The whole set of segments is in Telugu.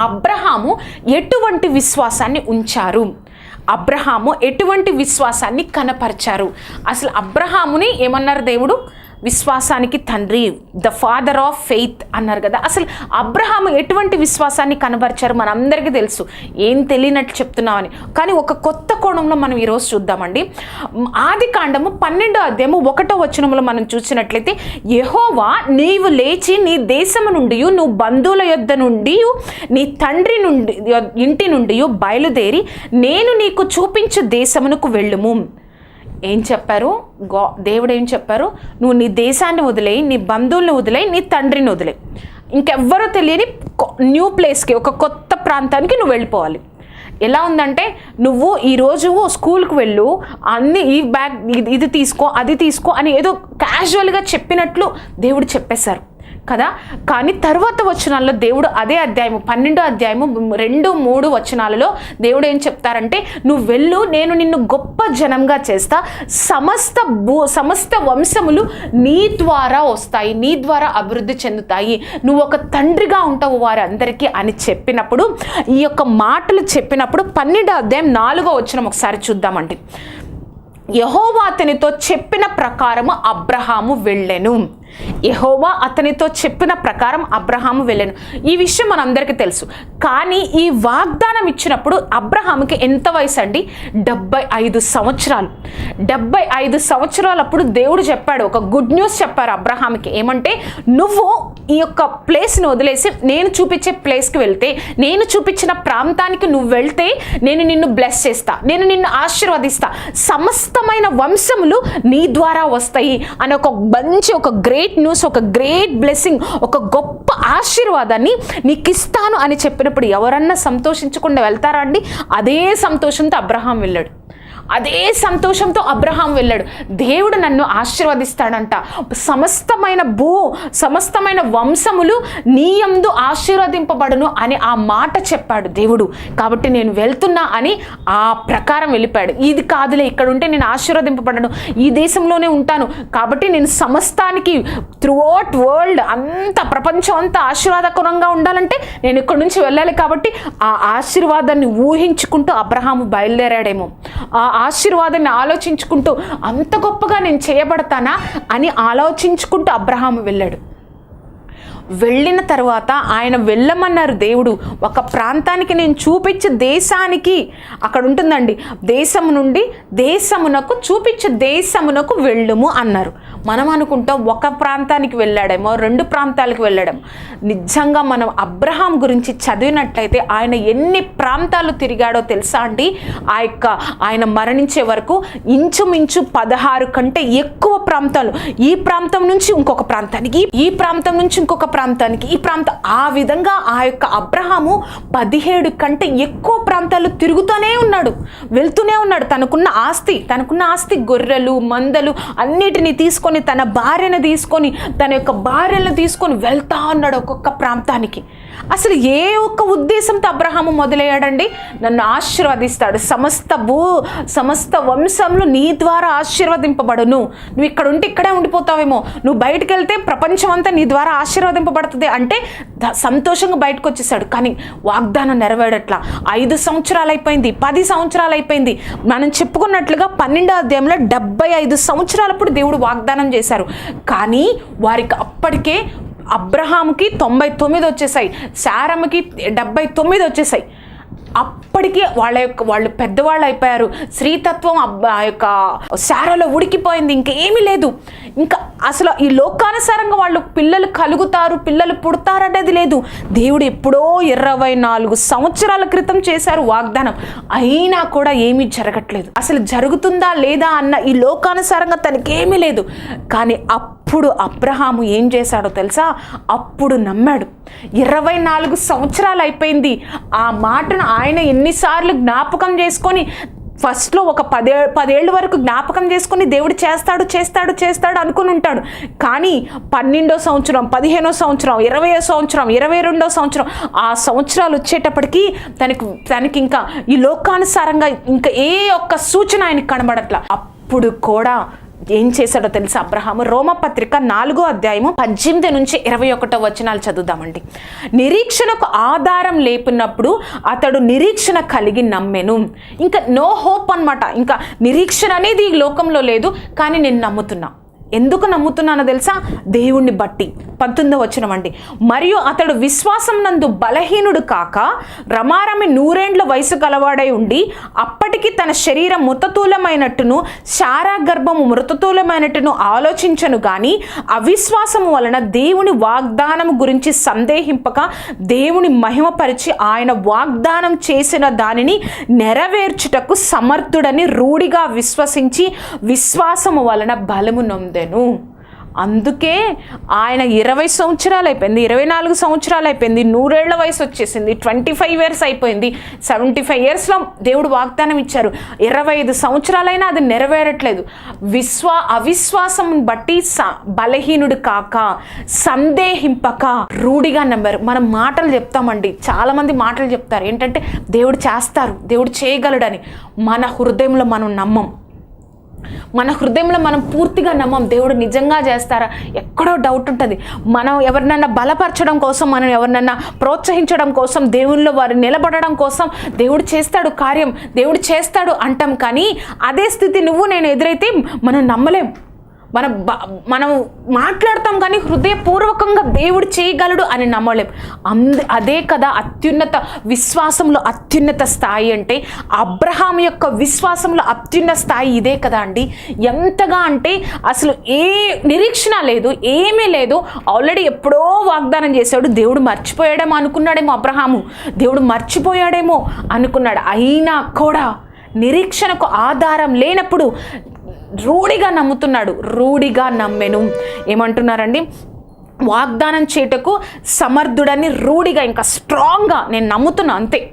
అబ్రహాము ఎటువంటి విశ్వాసాన్ని ఉంచారు? అబ్రహాము ఎటువంటి విశ్వాసాన్ని కనపరిచారు? అసలు అబ్రహాముని ఏమన్నారు దేవుడు? విశ్వాసానికి తండ్రి ద ఫాదర్ ఆఫ్ ఫెయిత్ అన్నారు కదా. అసలు అబ్రహాం ఎటువంటి విశ్వాసాన్ని కనబరిచారు? మనందరికీ తెలుసు. ఏం తెలియనట్లు చెప్తున్నామని. కానీ ఒక కొత్త కోణంలో మనం ఈరోజు చూద్దామండి. ఆది కాండము పన్నెండో అధ్యాయము ఒకటో వచనంలో మనం చూసినట్లయితే యహోవా నీవు లేచి నీ దేశము నుండి నువ్వు బంధువుల యొద్ద నుండి నీ తండ్రి నుండి ఇంటి నుండి బయలుదేరి నేను నీకు చూపించు దేశమునకు వెళ్ళుము. ఏం చెప్పారు? గా దేవుడు ఏం చెప్పారు? నువ్వు నీ దేశాన్ని వదిలేయి నీ బంధువుల్ని వదిలేయి నీ తండ్రిని వదిలేయి. ఇంకెవ్వరూ తెలియని కొ- న్యూ ప్లేస్కి ఒక కొత్త ప్రాంతానికి నువ్వు వెళ్ళిపోవాలి. ఎలా ఉందంటే నువ్వు ఈరోజు స్కూల్కి వెళ్ళు అన్ని ఈ బ్యాగ్ ఇది ఇది తీసుకో అది తీసుకో అని ఏదో క్యాజువల్గా చెప్పినట్లు దేవుడు చెప్పేశారు. కదా? కానీ తర్వాత వచనాల్లో దేవుడు అదే అధ్యాయము పన్నెండో అధ్యాయము రెండు మూడు వచనాలలో దేవుడు ఏం చెప్తారంటే నువ్వు వెళ్ళు నేను నిన్ను గొప్ప జనంగా చేస్తా. సమస్త భూ సమస్త వంశములు నీ ద్వారా వస్తాయి నీ ద్వారా అభివృద్ధి చెందుతాయి. నువ్వు ఒక తండ్రిగా ఉంటావు వారందరికీ అని చెప్పినప్పుడు ఈ యొక్క మాటలు చెప్పినప్పుడు పన్నెండో అధ్యాయం నాలుగో వచనం ఒకసారి చూద్దామండి. యహోవా అతనితో చెప్పిన ప్రకారము అబ్రహాము వెళ్ళెను. యహోవా అతనితో చెప్పిన ప్రకారం అబ్రహాము వెళ్ళాను. ఈ విషయం మనందరికీ తెలుసు. కానీ ఈ వాగ్దానం ఇచ్చినప్పుడు అబ్రహాముకి ఎంత వయసు అండి? డెబ్బై ఐదు సంవత్సరాలు. డెబ్బై ఐదు సంవత్సరాలప్పుడు దేవుడు చెప్పాడు ఒక గుడ్ న్యూస్ చెప్పారు అబ్రహాంకి ఏమంటే నువ్వు ఈ యొక్క ప్లేస్ని వదిలేసి నేను చూపించే ప్లేస్కి వెళ్తే నేను చూపించిన ప్రాంతానికి నువ్వు వెళ్తే నేను నిన్ను బ్లెస్ చేస్తా నేను నిన్ను ఆశీర్వదిస్తా. సమస్తమైన వంశములు నీ ద్వారా వస్తాయి అని ఒక మంచి ఒక గ్రేట్ న్యూస్ ఒక గ్రేట్ బ్లెస్సింగ్ ఒక గొప్ప ఆశీర్వాదాన్ని నీకు ఇస్తాను అని చెప్పినప్పుడు ఎవరన్నా సంతోషించకుండా వెళ్తారా అండి? అదే సంతోషంతో అబ్రహాం వెళ్ళాడు. అదే సంతోషంతో అబ్రహాం వెళ్ళాడు. దేవుడు నన్ను ఆశీర్వదిస్తాడంట. సమస్తమైన భూ సమస్తమైన వంశములు నీ యందు ఆశీర్వదింపబడును అని ఆ మాట చెప్పాడు దేవుడు. కాబట్టి నేను వెళ్తున్నా అని ఆ ప్రకారం వెళ్ళిపోయాడు. ఇది కాదులే ఇక్కడ ఉంటే నేను ఆశీర్వదింపబడను. ఈ దేశంలోనే ఉంటాను. కాబట్టి నేను సమస్తానికి త్రూఅవుట్ వరల్డ్ అంత ప్రపంచం అంతా ఆశీర్వాదకరంగా ఉండాలంటే నేను ఇక్కడ నుంచి వెళ్ళాలి కాబట్టి ఆ ఆశీర్వాదాన్ని ఊహించుకుంటూ అబ్రహాము బయలుదేరాడేమో. ఆ ఆశీర్వాదాన్ని ఆలోచించుకుంటూ అంత గొప్పగా నేను చేయబడతానా అని ఆలోచించుకుంటూ అబ్రహాము వెళ్ళాడు. వెళ్ళిన తర్వాత ఆయన వెళ్ళమన్నారు దేవుడు ఒక ప్రాంతానికి నేను చూపించే దేశానికి అక్కడ ఉంటుందండి దేశము నుండి దేశమునకు చూపించే దేశమునకు వెళ్ళుము అన్నారు. మనం అనుకుంటాం ఒక ప్రాంతానికి వెళ్ళాడేమో రెండు ప్రాంతాలకు వెళ్ళాడేమో నిజంగా మనం అబ్రహాం గురించి చదివినట్లయితే ఆయన ఎన్ని ప్రాంతాలు తిరిగాడో తెలుసా అండి? ఆ యొక్క ఆయన మరణించే వరకు ఇంచుమించు పదహారు కంటే ఎక్కువ ప్రాంతాలు. ఈ ప్రాంతం నుంచి ఇంకొక ప్రాంతానికి ఈ ప్రాంతం నుంచి ఇంకొక ప్రాంతానికి. ఈ ప్రాంతం ఆ విధంగా ఆ యొక్క అబ్రహాము పదిహేడు కంటే ఎక్కువ ప్రాంతాలు తిరుగుతూనే ఉన్నాడు. వెళ్తూనే ఉన్నాడు. తనకున్న ఆస్తి తనకున్న ఆస్తి గొర్రెలు మందలు అన్నిటిని తీసుకొని తన భార్యను తీసుకొని తన యొక్క భార్యను తీసుకొని వెళ్తా ఉన్నాడు ఒక్కొక్క ప్రాంతానికి. అసలు ఏ ఒక్క ఉద్దేశంతో అబ్రహాము మొదలయ్యాడండి? నన్ను ఆశీర్వదిస్తాడు. సమస్త భూ సమస్త వంశంలో నీ ద్వారా ఆశీర్వదింపబడును. నువ్వు ఇక్కడ ఉంటే ఇక్కడే ఉండిపోతావేమో. నువ్వు బయటకు వెళ్తే ప్రపంచం అంతా నీ ద్వారా ఆశీర్వదింపబడుతుంది అంటే సంతోషంగా బయటకు వచ్చేసాడు కానీ వాగ్దానం నెరవేరట్లా. ఐదు సంవత్సరాలు అయిపోయింది పది సంవత్సరాలు అయిపోయింది మనం చెప్పుకున్నట్లుగా పన్నెండో అధ్యాయంలో డెబ్బై ఐదు సంవత్సరాలప్పుడు దేవుడు వాగ్దానం చేశారు. కానీ వారికి అప్పటికే అబ్రహాంకి తొంభై తొమ్మిది వచ్చేసాయి శారమ్మకి డెబ్బై తొమ్మిది వచ్చేసాయి. అప్పటికే వాళ్ళ యొక్క వాళ్ళు పెద్దవాళ్ళు అయిపోయారు. స్త్రీతత్వం ఆ యొక్క శారలో ఉడికిపోయింది. ఇంకేమీ లేదు. ఇంకా అసలు ఈ లోకానుసారంగా వాళ్ళు పిల్లలు కలుగుతారు పిల్లలు పుడతారనేది లేదు. దేవుడు ఎప్పుడో ఇరవై నాలుగు సంవత్సరాల క్రితం చేశారు వాగ్దానం. అయినా కూడా ఏమీ జరగట్లేదు. అసలు జరుగుతుందా లేదా అన్న ఈ లోకానుసారంగా తనకేమీ లేదు. కానీ అప్పుడు అబ్రహాము ఏం చేశాడో తెలుసా? అప్పుడు నమ్మాడు. ఇరవై నాలుగు సంవత్సరాలు అయిపోయింది. ఆ మాటను ఆయన ఎన్నిసార్లు జ్ఞాపకం చేసుకొని ఫస్ట్లో ఒక పదే పదేళ్ళ వరకు జ్ఞాపకం చేసుకొని దేవుడు చేస్తాడు చేస్తాడు చేస్తాడు అనుకుని ఉంటాడు. కానీ పన్నెండో సంవత్సరం పదిహేనో సంవత్సరం ఇరవయో సంవత్సరం ఇరవై రెండో సంవత్సరం ఆ సంవత్సరాలు వచ్చేటప్పటికి తనకు తనకి ఇంకా ఈ లోకానుసారంగా ఇంకా ఏ ఒక్క సూచన ఆయనకి కనబడట్లా. అప్పుడు కూడా ఏం చేశాడో తెలుసా? అబ్రహాము రోమపత్రిక నాలుగో అధ్యాయము పద్దెనిమిది నుంచి ఇరవై ఒకటో వచనాలు చదువుదామండి. నిరీక్షణకు ఆధారం లేపినప్పుడు అతడు నిరీక్షణ కలిగి నమ్మెను. ఇంకా నో హోప్ అన్నమాట. ఇంకా నిరీక్షణ అనేది ఈ లోకంలో లేదు కానీ నేను నమ్ముతున్నా. ఎందుకు నమ్ముతున్నానో తెలుసా? దేవుణ్ణి బట్టి. పంతొమ్మిదో వచ్చినమండి మరియు అతడు విశ్వాసం నందు బలహీనుడు కాక రమారమి నూరేండ్ల వయసు గలవాడై ఉండి అప్పటికి తన శరీరం మృతతూలమైనట్టును శారా గర్భము మృతతూలమైనట్టును ఆలోచించను గాని అవిశ్వాసము వలన దేవుని వాగ్దానం గురించి సందేహింపక దేవుని మహిమపరిచి ఆయన వాగ్దానం చేసిన దానిని నెరవేర్చుటకు సమర్థుడని రూఢిగా విశ్వసించి విశ్వాసము వలన బలము పొందాను. అందుకే ఆయన ఇరవై సంవత్సరాలు అయిపోయింది ఇరవై నాలుగు సంవత్సరాలు అయిపోయింది నూరేళ్ళ వయసు వచ్చేసింది ట్వంటీ ఫైవ్ ఇయర్స్ అయిపోయింది సెవెంటీ ఫైవ్ ఇయర్స్లో దేవుడు వాగ్దానం ఇచ్చారు. ఇరవై ఐదు సంవత్సరాలైనా అది నెరవేరట్లేదు. విశ్వా అవిశ్వాసం బట్టి స బలహీనుడు కాక సందేహింపక రూఢిగా నమ్మారు. మనం మాటలు చెప్తామండి చాలామంది మాటలు చెప్తారు. ఏంటంటే దేవుడు చేస్తారు దేవుడు చేయగలడని మన హృదయంలో మనం నమ్మం. మన హృదయంలో మనం పూర్తిగా నమ్మం దేవుడు నిజంగా చేస్తారా? ఎక్కడో డౌట్ ఉంటుంది. మనం ఎవరినైనా బలపరచడం కోసం మనం ఎవరినైనా ప్రోత్సహించడం కోసం దేవుల్లో వారు నిలబడడం కోసం దేవుడు చేస్తాడు కార్యం దేవుడు చేస్తాడు అంటాం. కానీ అదే స్థితి నువ్వు నేను ఎదురైతే మనం నమ్మలేం. మనం మనం మాట్లాడతాం కానీ హృదయపూర్వకంగా దేవుడు చేయగలడు అని నమ్మలేం. అంద అదే కదా అత్యున్నత విశ్వాసంలో అత్యున్నత స్థాయి అంటే అబ్రహాం యొక్క విశ్వాసంలో అత్యున్నత స్థాయి ఇదే కదా అండి. ఎంతగా అంటే అసలు ఏ నిరీక్షణ లేదు ఏమీ లేదు. ఆల్రెడీ ఎప్పుడో వాగ్దానం చేశాడు దేవుడు మర్చిపోయాడేమో అనుకున్నాడేమో అబ్రహాము. దేవుడు మర్చిపోయాడేమో అనుకున్నాడు. అయినా కూడా నిరీక్షణకు ఆధారం లేనప్పుడు రూఢిగా నమ్ముతున్నాడు. రూఢిగా నమ్మెను. ఏమంటున్నారండి? వాగ్దానం చేయటకు సమర్థుడని రూఢిగా ఇంకా స్ట్రాంగ్గా నేను నమ్ముతున్నా అంతే.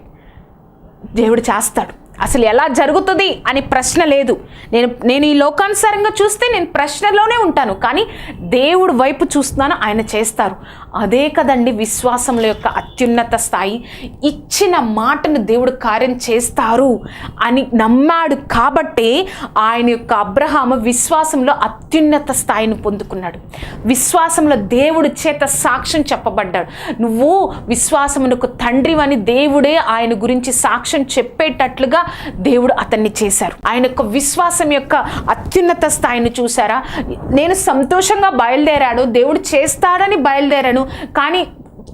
దేవుడు చేస్తాడు. అసలు ఎలా జరుగుతుంది అని ప్రశ్న లేదు. నేను నేను ఈ లోకానుసారంగా చూస్తే నేను ప్రశ్నలోనే ఉంటాను కానీ దేవుడు వైపు చూస్తున్నాను ఆయన చేస్తారు. అదే కదండి విశ్వాసంలో యొక్క అత్యున్నత స్థాయి. ఇచ్చిన మాటను దేవుడు కార్యం చేస్తారు అని నమ్మాడు కాబట్టే ఆయన యొక్క అబ్రహాము విశ్వాసంలో అత్యున్నత స్థాయిని పొందుకున్నాడు. విశ్వాసంలో దేవుడి చేత సాక్ష్యం చెప్పబడ్డాడు. నువ్వు విశ్వాసమునకు తండ్రివని దేవుడే ఆయన గురించి సాక్ష్యం చెప్పేటట్లుగా దేవుడు అతన్ని చేశారు. ఆయన యొక్క విశ్వాసం యొక్క అత్యున్నత స్థాయిని చూసారా నేను సంతోషంగా బయలుదేరాడు దేవుడు చేస్తాడని బయలుదేరాను కానీ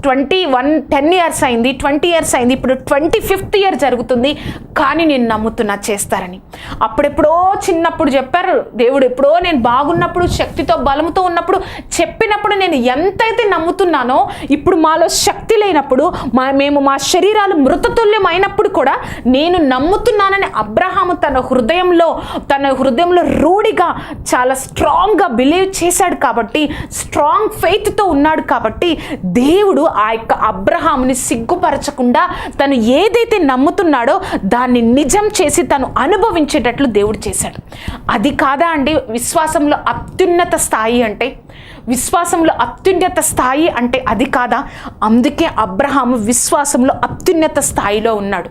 ట్వంటీ వన్ టెన్ ఇయర్స్ అయింది ట్వంటీ ఇయర్స్ అయింది ఇప్పుడు ట్వంటీ ఫిఫ్త్ ఇయర్ జరుగుతుంది కానీ నేను నమ్ముతున్నా చేస్తారని. అప్పుడెప్పుడో చిన్నప్పుడు చెప్పారు దేవుడు ఎప్పుడో నేను బాగున్నప్పుడు శక్తితో బలముతో ఉన్నప్పుడు చెప్పినప్పుడు నేను ఎంతైతే నమ్ముతున్నానో ఇప్పుడు మాలో శక్తి లేనప్పుడు మా మేము మా శరీరాలు మృతతుల్యం అయినప్పుడు కూడా నేను నమ్ముతున్నానని అబ్రహాము తన హృదయంలో తన హృదయంలో రూఢిగా చాలా స్ట్రాంగ్గా బిలీవ్ చేశాడు కాబట్టి స్ట్రాంగ్ ఫెయిత్తో ఉన్నాడు కాబట్టి దేవుడు దేవుడు ఆ యొక్క అబ్రహాముని సిగ్గుపరచకుండా తను ఏదైతే నమ్ముతున్నాడో దాన్ని నిజం చేసి తను అనుభవించేటట్లు దేవుడు చేశాడు. అది కాదా అండి? విశ్వాసంలో అత్యున్నత స్థాయి అంటే? విశ్వాసంలో అత్యున్నత స్థాయి అంటే అది కాదా? అందుకే అబ్రహాము విశ్వాసంలో అత్యున్నత స్థాయిలో ఉన్నాడు.